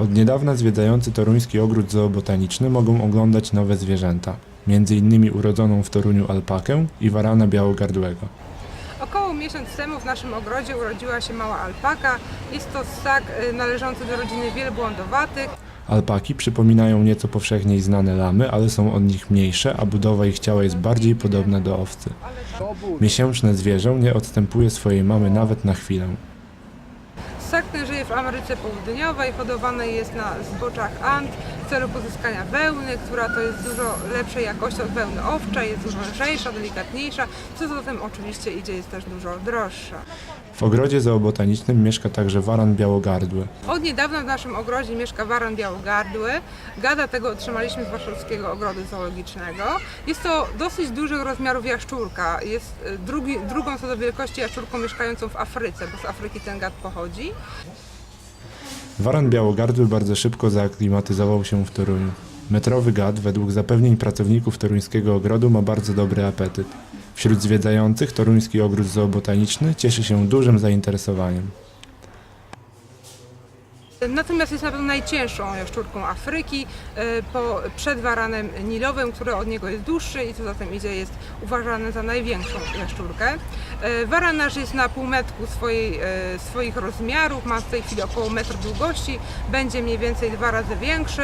Od niedawna zwiedzający toruński ogród zoobotaniczny mogą oglądać nowe zwierzęta, m.in. urodzoną w Toruniu alpakę i warana białogardłego. Około miesiąc temu w naszym ogrodzie urodziła się mała alpaka. Jest to ssak y, należący do rodziny wielbłądowatych. Alpaki przypominają nieco powszechniej znane lamy, ale są od nich mniejsze, a budowa ich ciała jest bardziej podobna do owcy. Miesięczne zwierzę nie odstępuje swojej mamy nawet na chwilę. Ten żyje w Ameryce Południowej, hodowany jest na zboczach Ant w celu pozyskania wełny, która to jest dużo lepszej jakości od wełny owczej, jest dużo lżejsza, delikatniejsza, co za tym oczywiście idzie, jest też dużo droższa. W ogrodzie zoobotanicznym mieszka także waran białogardły. Od niedawna w naszym ogrodzie mieszka waran białogardły. Gada tego otrzymaliśmy z Warszawskiego Ogrodu Zoologicznego. Jest to dosyć dużych rozmiarów jaszczurka. Jest y, drugi, drugą co do wielkości jaszczurką mieszkającą w Afryce, bo z Afryki ten gad pochodzi. Waran białogardły bardzo szybko zaaklimatyzował się w Toruniu. Metrowy gad, według zapewnień pracowników toruńskiego ogrodu, ma bardzo dobry apetyt. Wśród zwiedzających toruński ogród zoobotaniczny cieszy się dużym zainteresowaniem. Natomiast jest na pewno najcięższą jaszczurką Afryki, y, po, przed waranem nilowym, który od niego jest dłuższy i co za tym idzie jest uważany za największą jaszczurkę. Y, Waran nasz jest na półmetku y, swoich rozmiarów, ma w tej chwili około metr długości, będzie mniej więcej dwa razy większy.